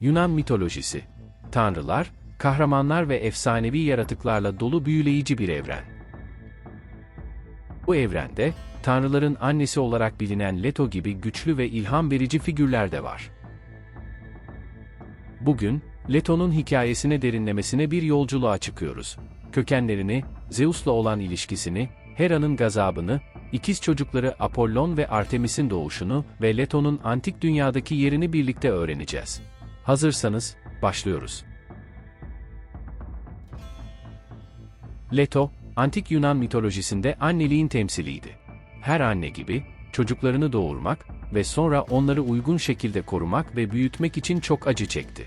Yunan mitolojisi. Tanrılar, kahramanlar ve efsanevi yaratıklarla dolu büyüleyici bir evren. Bu evrende, tanrıların annesi olarak bilinen Leto gibi güçlü ve ilham verici figürler de var. Bugün, Leto'nun hikayesine derinlemesine bir yolculuğa çıkıyoruz. Kökenlerini, Zeus'la olan ilişkisini, Hera'nın gazabını, ikiz çocukları Apollon ve Artemis'in doğuşunu ve Leto'nun antik dünyadaki yerini birlikte öğreneceğiz. Hazırsanız, başlıyoruz. Leto, antik Yunan mitolojisinde anneliğin temsiliydi. Her anne gibi, çocuklarını doğurmak ve sonra onları uygun şekilde korumak ve büyütmek için çok acı çekti.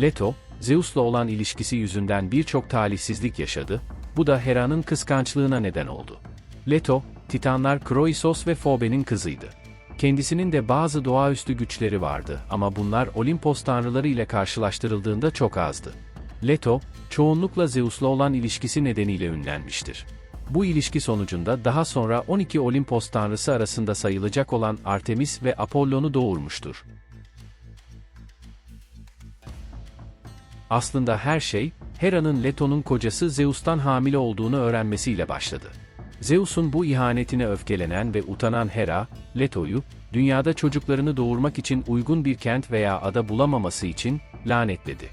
Leto, Zeus'la olan ilişkisi yüzünden birçok talihsizlik yaşadı, bu da Hera'nın kıskançlığına neden oldu. Leto, Titanlar Kroisos ve Phobe'nin kızıydı. Kendisinin de bazı doğaüstü güçleri vardı ama bunlar Olimpos tanrıları ile karşılaştırıldığında çok azdı. Leto, çoğunlukla Zeus'la olan ilişkisi nedeniyle ünlenmiştir. Bu ilişki sonucunda daha sonra 12 Olimpos tanrısı arasında sayılacak olan Artemis ve Apollon'u doğurmuştur. Aslında her şey, Hera'nın Leto'nun kocası Zeus'tan hamile olduğunu öğrenmesiyle başladı. Zeus'un bu ihanetine öfkelenen ve utanan Hera, Leto'yu, dünyada çocuklarını doğurmak için uygun bir kent veya ada bulamaması için lanetledi.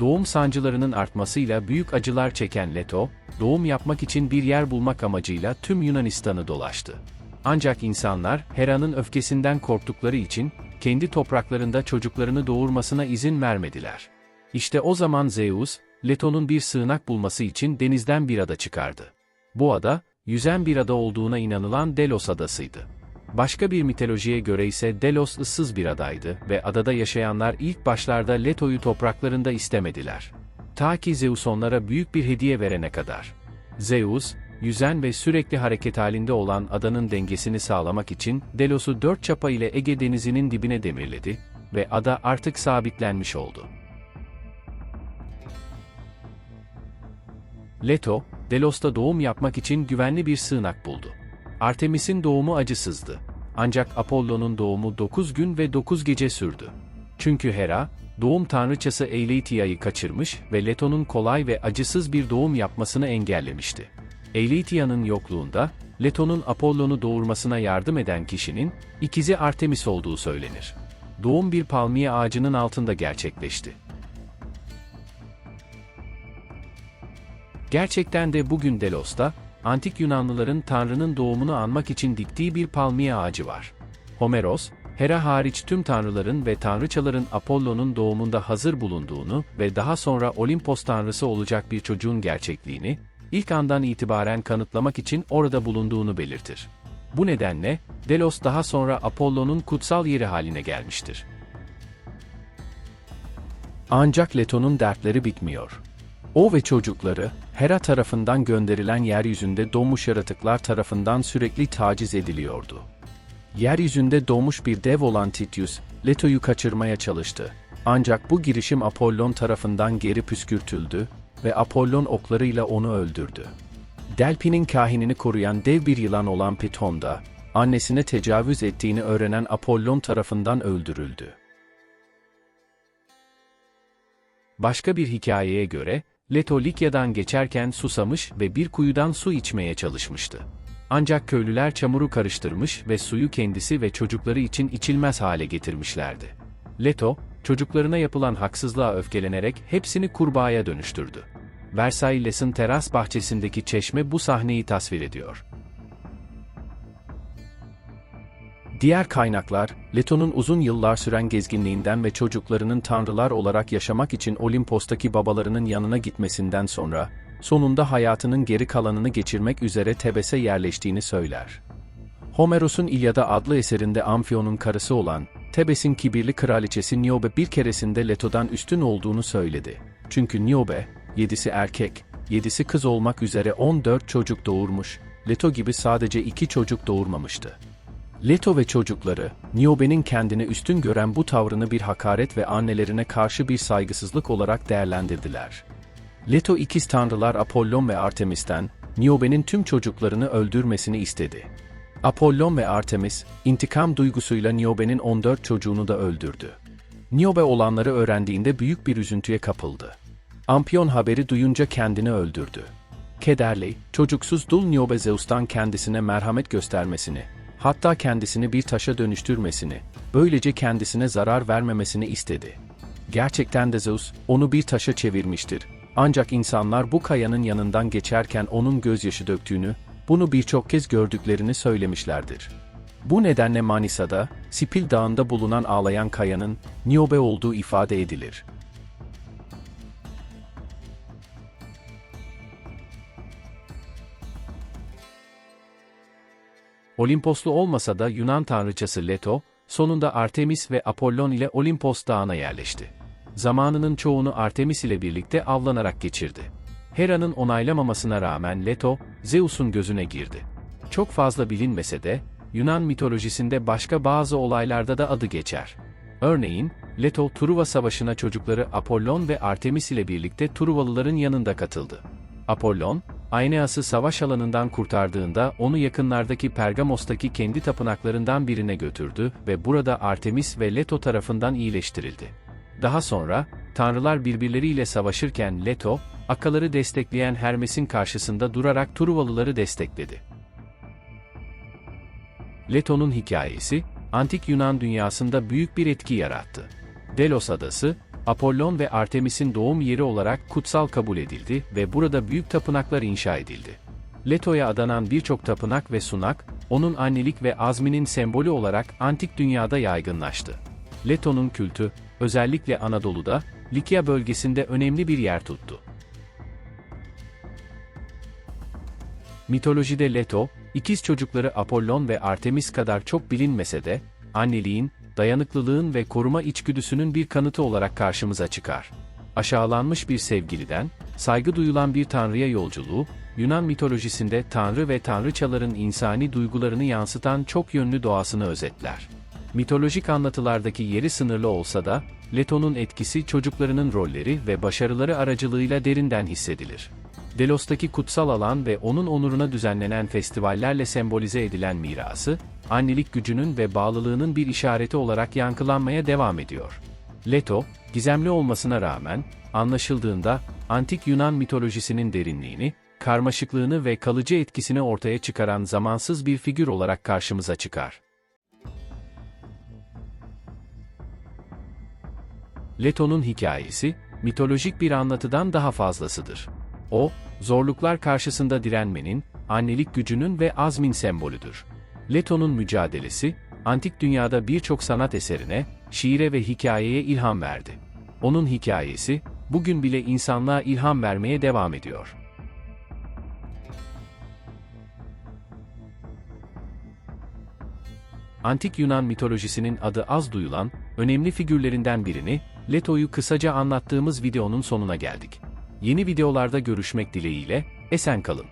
Doğum sancılarının artmasıyla büyük acılar çeken Leto, doğum yapmak için bir yer bulmak amacıyla tüm Yunanistan'ı dolaştı. Ancak insanlar Hera'nın öfkesinden korktukları için kendi topraklarında çocuklarını doğurmasına izin vermediler. İşte o zaman Zeus, Leto'nun bir sığınak bulması için denizden bir ada çıkardı. Bu ada, yüzen bir ada olduğuna inanılan Delos adasıydı. Başka bir mitolojiye göre ise Delos ıssız bir adaydı ve adada yaşayanlar ilk başlarda Leto'yu topraklarında istemediler. Ta ki Zeus onlara büyük bir hediye verene kadar. Zeus, yüzen ve sürekli hareket halinde olan adanın dengesini sağlamak için Delos'u dört çapa ile Ege denizinin dibine demirledi ve ada artık sabitlenmiş oldu. Leto, Delos'ta doğum yapmak için güvenli bir sığınak buldu. Artemis'in doğumu acısızdı. Ancak Apollon'un doğumu 9 gün ve 9 gece sürdü. Çünkü Hera, doğum tanrıçası Eileithia'yı kaçırmış ve Leto'nun kolay ve acısız bir doğum yapmasını engellemişti. Eileithia'nın yokluğunda, Leto'nun Apollon'u doğurmasına yardım eden kişinin, ikizi Artemis olduğu söylenir. Doğum bir palmiye ağacının altında gerçekleşti. Gerçekten de bugün Delos'ta, antik Yunanlıların Tanrı'nın doğumunu anmak için diktiği bir palmiye ağacı var. Homeros, Hera hariç tüm tanrıların ve tanrıçaların Apollon'un doğumunda hazır bulunduğunu ve daha sonra Olimpos tanrısı olacak bir çocuğun gerçekliğini, ilk andan itibaren kanıtlamak için orada bulunduğunu belirtir. Bu nedenle, Delos daha sonra Apollon'un kutsal yeri haline gelmiştir. Ancak Leto'nun dertleri bitmiyor. O ve çocukları, Hera tarafından gönderilen yeryüzünde doğmuş yaratıklar tarafından sürekli taciz ediliyordu. Yeryüzünde doğmuş bir dev olan Tityus, Leto'yu kaçırmaya çalıştı. Ancak bu girişim Apollon tarafından geri püskürtüldü ve Apollon oklarıyla onu öldürdü. Delphi'nin kahinini koruyan dev bir yılan olan Piton da, annesine tecavüz ettiğini öğrenen Apollon tarafından öldürüldü. Başka bir hikayeye göre, Leto Likya'dan geçerken susamış ve bir kuyudan su içmeye çalışmıştı. Ancak köylüler çamuru karıştırmış ve suyu kendisi ve çocukları için içilmez hale getirmişlerdi. Leto, çocuklarına yapılan haksızlığa öfkelenerek hepsini kurbağaya dönüştürdü. Versailles'in teras bahçesindeki çeşme bu sahneyi tasvir ediyor. Diğer kaynaklar, Leto'nun uzun yıllar süren gezginliğinden ve çocuklarının tanrılar olarak yaşamak için Olimpos'taki babalarının yanına gitmesinden sonra, sonunda hayatının geri kalanını geçirmek üzere Tebes'e yerleştiğini söyler. Homeros'un İlyada adlı eserinde Amphion'un karısı olan, Tebes'in kibirli kraliçesi Niobe bir keresinde Leto'dan üstün olduğunu söyledi. Çünkü Niobe, yedisi erkek, yedisi kız olmak üzere 14 çocuk doğurmuş, Leto gibi sadece iki çocuk doğurmamıştı. Leto ve çocukları, Niobe'nin kendini üstün gören bu tavrını bir hakaret ve annelerine karşı bir saygısızlık olarak değerlendirdiler. Leto ikiz tanrılar Apollon ve Artemis'ten, Niobe'nin tüm çocuklarını öldürmesini istedi. Apollon ve Artemis, intikam duygusuyla Niobe'nin 14 çocuğunu da öldürdü. Niobe olanları öğrendiğinde büyük bir üzüntüye kapıldı. Ampion haberi duyunca kendini öldürdü. Kederli, çocuksuz dul Niobe Zeus'tan kendisine merhamet göstermesini, hatta kendisini bir taşa dönüştürmesini, böylece kendisine zarar vermemesini istedi. Gerçekten de Zeus, onu bir taşa çevirmiştir. Ancak insanlar bu kayanın yanından geçerken onun gözyaşı döktüğünü, bunu birçok kez gördüklerini söylemişlerdir. Bu nedenle Manisa'da, Sipil Dağı'nda bulunan ağlayan kayanın, Niobe olduğu ifade edilir. Olimposlu olmasa da Yunan tanrıçası Leto, sonunda Artemis ve Apollon ile Olimpos dağına yerleşti. Zamanının çoğunu Artemis ile birlikte avlanarak geçirdi. Hera'nın onaylamamasına rağmen Leto, Zeus'un gözüne girdi. Çok fazla bilinmese de, Yunan mitolojisinde başka bazı olaylarda da adı geçer. Örneğin, Leto Truva Savaşı'na çocukları Apollon ve Artemis ile birlikte Truvalıların yanında katıldı. Apollon, Aeneas'ı savaş alanından kurtardığında onu yakınlardaki Pergamos'taki kendi tapınaklarından birine götürdü ve burada Artemis ve Leto tarafından iyileştirildi. Daha sonra, tanrılar birbirleriyle savaşırken Leto, Akaları destekleyen Hermes'in karşısında durarak Truvalıları destekledi. Leto'nun hikayesi, antik Yunan dünyasında büyük bir etki yarattı. Delos adası, Apollon ve Artemis'in doğum yeri olarak kutsal kabul edildi ve burada büyük tapınaklar inşa edildi. Leto'ya adanan birçok tapınak ve sunak, onun annelik ve azminin sembolü olarak antik dünyada yaygınlaştı. Leto'nun kültü, özellikle Anadolu'da, Likya bölgesinde önemli bir yer tuttu. Mitolojide Leto, ikiz çocukları Apollon ve Artemis kadar çok bilinmese de, anneliğin, dayanıklılığın ve koruma içgüdüsünün bir kanıtı olarak karşımıza çıkar. Aşağılanmış bir sevgiliden, saygı duyulan bir tanrıya yolculuğu, Yunan mitolojisinde tanrı ve tanrıçaların insani duygularını yansıtan çok yönlü doğasını özetler. Mitolojik anlatılardaki yeri sınırlı olsa da, Leto'nun etkisi çocuklarının rolleri ve başarıları aracılığıyla derinden hissedilir. Delos'taki kutsal alan ve onun onuruna düzenlenen festivallerle sembolize edilen mirası, annelik gücünün ve bağlılığının bir işareti olarak yankılanmaya devam ediyor. Leto, gizemli olmasına rağmen, anlaşıldığında, antik Yunan mitolojisinin derinliğini, karmaşıklığını ve kalıcı etkisini ortaya çıkaran zamansız bir figür olarak karşımıza çıkar. Leto'nun hikayesi, mitolojik bir anlatıdan daha fazlasıdır. O, zorluklar karşısında direnmenin, annelik gücünün ve azmin sembolüdür. Leto'nun mücadelesi, antik dünyada birçok sanat eserine, şiire ve hikayeye ilham verdi. Onun hikayesi, bugün bile insanlığa ilham vermeye devam ediyor. Antik Yunan mitolojisinin adı az duyulan, önemli figürlerinden birini, Leto'yu kısaca anlattığımız videonun sonuna geldik. Yeni videolarda görüşmek dileğiyle, esen kalın.